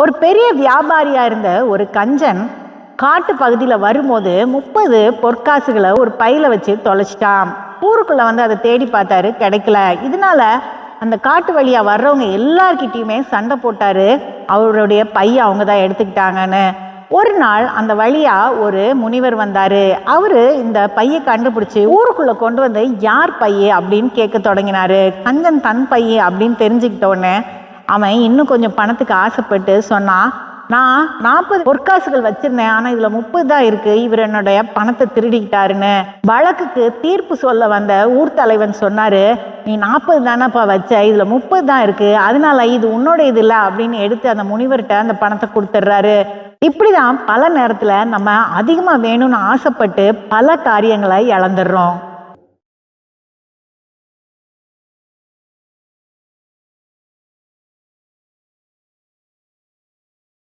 ஒரு பெரிய வியாபாரியாக இருந்த ஒரு கஞ்சன் காட்டு பகுதியில் வரும்போது முப்பது பொற்காசுகளை ஒரு பையில் வச்சு தொலைச்சிட்டான். ஊருக்குள்ளே வந்து அதை தேடி பார்த்தாரு கிடைக்கல. இதனால அந்த காட்டு வழியாக வர்றவங்க எல்லார்கிட்டேயுமே சண்டை போட்டாரு. அவருடைய பையன் அவங்க தான் எடுத்துக்கிட்டாங்கன்னு. ஒரு நாள் அந்த வழியாக ஒரு முனிவர் வந்தார். அவர் இந்த பையை கண்டுபிடிச்சி ஊருக்குள்ளே கொண்டு வந்து யார் பைய அப்படின்னு கேட்க தொடங்கினாரு. கஞ்சன் தன் பைய அப்படின்னு தெரிஞ்சுக்கிட்டோன்னே அவன் இன்னும் கொஞ்சம் பணத்துக்கு ஆசைப்பட்டு சொன்னான் நான் நாற்பது பொற்காசுகள் வச்சிருந்தேன் ஆனால் இதில் முப்பது தான் இருக்கு. இவர் என்னுடைய பணத்தை திருடிக்கிட்டாருன்னு வழக்குக்கு தீர்ப்பு சொல்ல வந்த ஊர் தலைவன் சொன்னாரு நீ நாற்பது தானப்பா வச்ச? இதில் முப்பது தான் இருக்கு. அதனால இது உன்னோட இது இல்லை அப்படின்னு எடுத்து அந்த முனிவர்கிட்ட அந்த பணத்தை கொடுத்துட்றாரு. இப்படிதான் பல நேரத்தில் நம்ம அதிகமாக வேணும்னு ஆசைப்பட்டு பல காரியங்களை இழந்துடுறோம்.